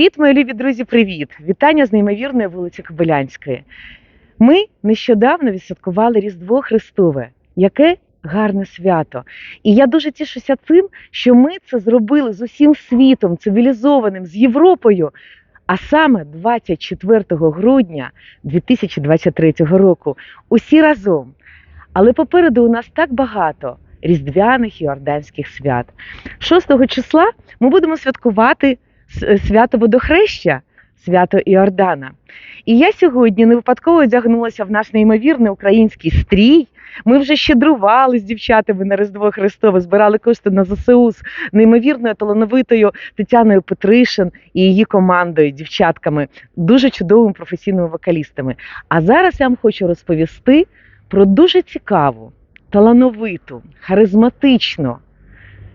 Привіт, мої любі друзі, привіт! Вітання з неймовірної вулиці Кобилянської. Ми нещодавно відсвяткували Різдво Христове. Яке гарне свято. І я дуже тішуся тим, що ми це зробили з усім світом, цивілізованим, з Європою. А саме 24 грудня 2023 року. Усі разом. Але попереду у нас так багато різдвяних і орданських свят. 6 числа ми будемо святкувати свято водохреща, свято Іордана. І я сьогодні не випадково одягнулася в наш неймовірний український стрій. Ми вже щедрували з дівчатами на Різдво Христове, збирали кошти на ЗСУ з неймовірною талановитою Тетяною Петришин і її командою, дівчатками, дуже чудовими професійними вокалістами. А зараз я вам хочу розповісти про дуже цікаву, талановиту, харизматичну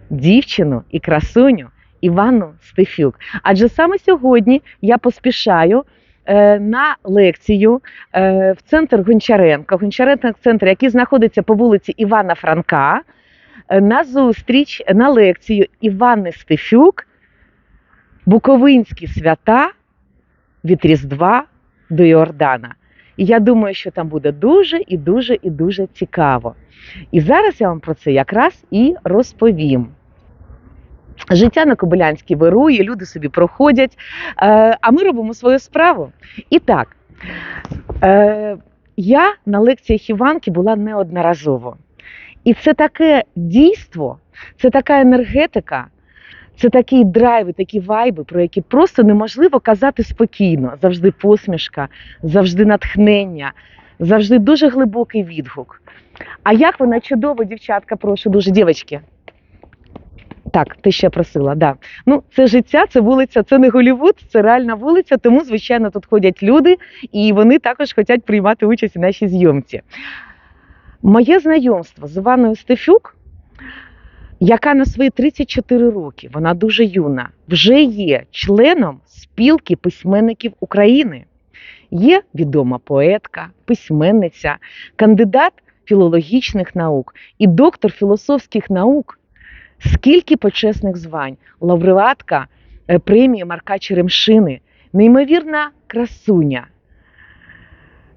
дівчину і красуню Іванну Стефюк. Адже саме сьогодні я поспішаю е, на лекцію е, в центр Гончаренка, Гончаренко центр, який знаходиться по вулиці Івана Франка, е, на зустріч на лекцію Іванни Стефюк Буковинські свята від Різдва до Йордана. І я думаю, що там буде дуже і дуже і дуже цікаво. І зараз я вам про це якраз і розповім. Життя на Кобилянській вирує, люди собі проходять, е, а ми робимо свою справу. І так, е, я на лекціях Іванки була неодноразово. І це таке дійство, це така енергетика, це такий драйв, такі вайби, про які просто неможливо казати спокійно. Завжди посмішка, завжди натхнення, завжди дуже глибокий відгук. А як вона чудово, дівчатка, прошу дуже, дівчатки. Так, ти ще просила, да. Ну, це життя, це вулиця, це не Голівуд, це реальна вулиця, тому, звичайно, тут ходять люди, і вони також хочуть приймати участь у нашій зйомці. Моє знайомство з Іваною Стефюк, яка на свої 34 роки, вона дуже юна, вже є членом спілки письменників України. Є відома поетка, письменниця, кандидат філологічних наук і доктор філософських наук. Скільки почесних звань, лауреатка е, премії Марка Черемшини, неймовірна красуня,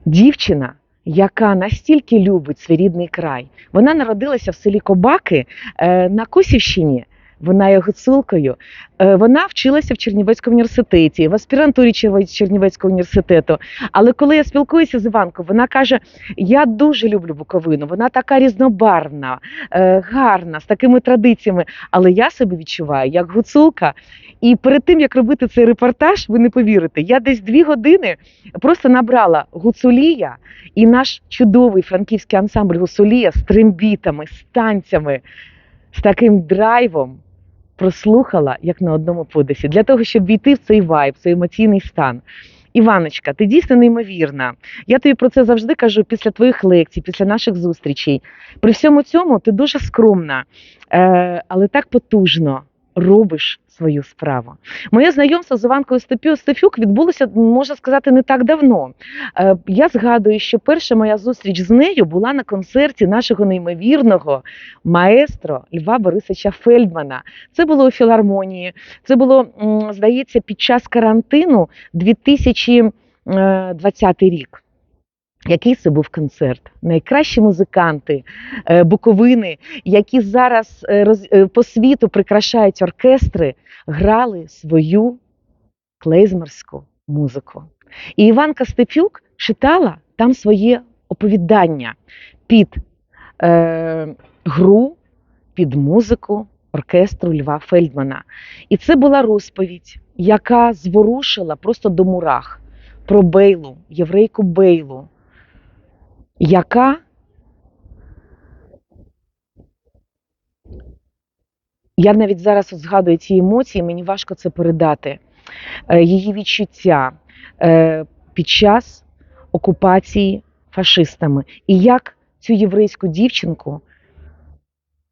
дівчина, яка настільки любить свій рідний край. Вона народилася в селі Кобаки е, на Косівщині. Вона є гуцулкою. Е, Вона вчилася в Чернівецькому університеті, в аспірантурі Чернівецького університету. Але коли я спілкуюся з Іванкою, вона каже: Я дуже люблю Буковину, вона така різнобарвна, е, гарна, з такими традиціями. Але я себе відчуваю як гуцулка. І перед тим як робити цей репортаж, ви не повірите, я десь дві години просто набрала гуцулія і наш чудовий франківський ансамбль гуцулія з трембітами, з танцями, з таким драйвом. Прослухала як на одному подисі, для того, щоб війти в цей вайб, цей емоційний стан. Іваночка, ти дійсно неймовірна. Я тобі про це завжди кажу після твоїх лекцій, після наших зустрічей. При всьому цьому ти дуже скромна, е, але так потужно робиш свою справу. Моє знайомство з Іванкою Стефюк відбулося, можна сказати, не так давно. Е, Я згадую, що перша моя зустріч з нею була на концерті нашого неймовірного маестро Льва Борисовича Фельдмана. Це було у філармонії. Це було, здається, під час карантину 2020 рік. Який це був концерт? Найкращі музиканти е, Буковини, які зараз е, е, по світу прикрашають оркестри, грали свою клейзмерську музику. І Іванка Степюк читала там своє оповідання під е, гру, під музику оркестру Льва Фельдмана. І це була розповідь, яка зворушила просто до мурах про Бейлу, єврейку Бейлу, яка я навіть зараз от згадую ці емоції, мені важко це передати. Е, Її відчуття е, під час окупації фашистами. І як цю єврейську дівчинку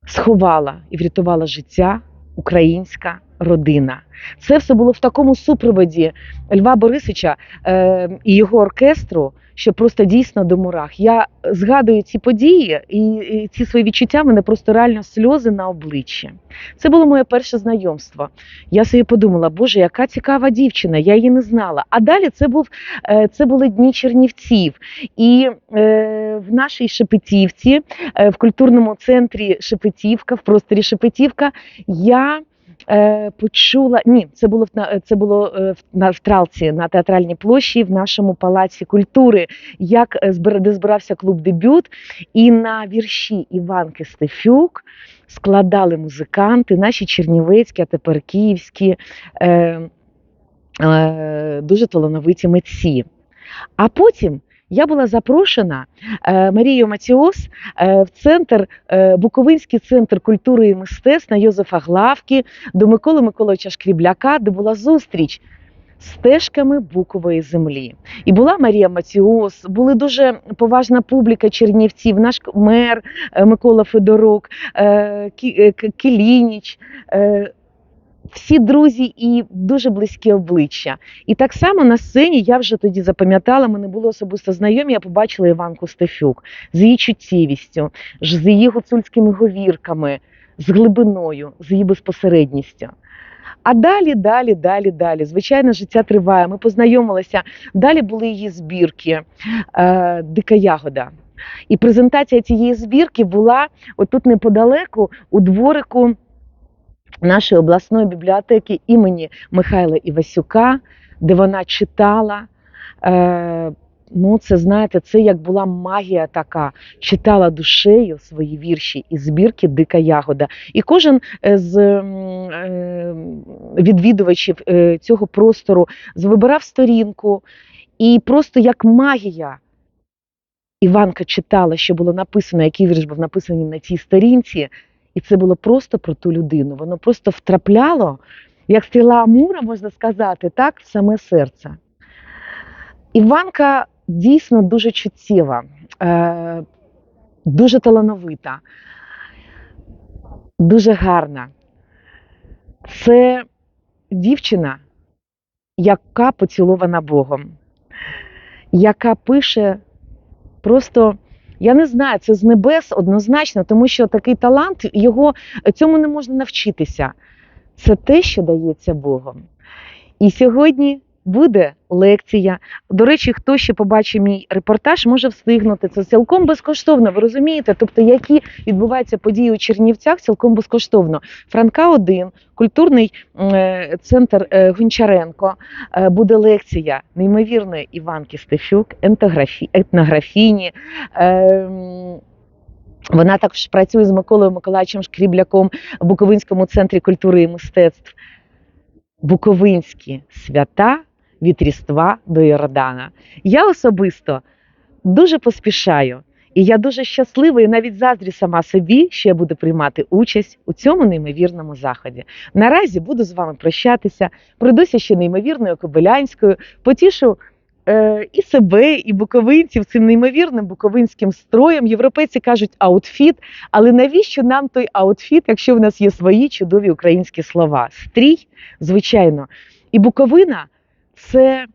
сховала і врятувала життя українська родина. Це все було в такому супроводі Льва Борисовича е, і його оркестру, що просто дійсно до мурах. Я згадую ці події і, ці свої відчуття, мене просто реально сльози на обличчі. Це було моє перше знайомство. Я собі подумала, боже, яка цікава дівчина, я її не знала. А далі це був е, це були дні Чернівців. І е, в нашій Шепетівці, е, в культурному центрі Шепетівка, в просторі Шепетівка, я. Е, почула ні, це було в це було е, на в Тралці на театральній площі в нашому палаці культури, як е, де збирався клуб дебют, і на вірші Іванки Стефюк складали музиканти, наші чернівецькі, а тепер київські, е, е, дуже талановиті митці. А потім я була запрошена е, Марією Матіос е, в центр, е, Буковинський центр культури і мистецтв на Йозефа Главки до Миколи Миколайовича Шкрібляка, де була зустріч. Стежками букової землі. І була Марія Матіос, були дуже поважна публіка Чернівців, наш мер Микола Федорук, е, Кі- е, К- Кілініч, всі друзі і дуже близькі обличчя. І так само на сцені я вже тоді запам'ятала, ми не були особисто знайомі, я побачила Іванку Стефюк з її чуттєвістю, з її гуцульськими говірками, з глибиною, з її безпосередністю. А далі, далі, далі, далі. Звичайно, життя триває. Ми познайомилися. Далі були її збірки е, Дика Ягода. І презентація цієї збірки була отут неподалеку у дворику нашої обласної бібліотеки імені Михайла Івасюка, де вона читала. Е, ну, це знаєте, це як була магія така. Читала душею свої вірші із збірки Дика Ягода. І кожен е, з е, відвідувачів е, цього простору вибирав сторінку, і просто як магія. Іванка читала, що було написано, який вірш був написаний на цій сторінці, і це було просто про ту людину. Воно просто втрапляло, як стріла Амура, можна сказати, так, в саме серце. Іванка дійсно дуже чуттєва, е, дуже талановита, дуже гарна. Це дівчина, яка поцілована Богом, яка пише просто. Я не знаю, це з небес однозначно, тому що такий талант, його цьому не можна навчитися. Це те, що дається Богом. І сьогодні буде лекція. До речі, хто ще побачить мій репортаж, може встигнути. Це цілком безкоштовно, ви розумієте? Тобто, які відбуваються події у Чернівцях, цілком безкоштовно. Франка 1 культурний е, центр е, Гончаренко, е, буде лекція неймовірної Іванки Стефюк, етнографі, етнографіні. Е, вона також працює з Миколою Миколаївичем Шкрібляком в Буковинському центрі культури і мистецтв. Буковинські свята від Різдва до Йордана. Я особисто дуже поспішаю, і я дуже щаслива і навіть заздрі сама собі, що я буду приймати участь у цьому неймовірному заході. Наразі буду з вами прощатися, пройдуся ще неймовірною Кобилянською, потішу е, і себе, і буковинців цим неймовірним буковинським строєм. Європейці кажуть аутфіт, але навіщо нам той аутфіт, якщо в нас є свої чудові українські слова? Стрій, звичайно. І Буковина це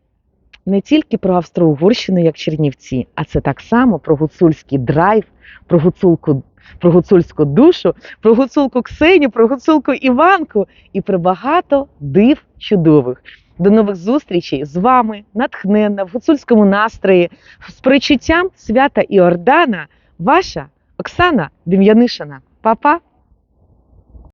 не тільки про Австро-Угорщину, як Чернівці, а це так само про гуцульський драйв, про гуцулку. Про гуцульську душу, про гуцулку Ксеню, про гуцулку Іванку і про багато див чудових. До нових зустрічей з вами, натхненна в гуцульському настрої, з причуттям свята Іордана, ваша Оксана Дем'янишина. Па-па!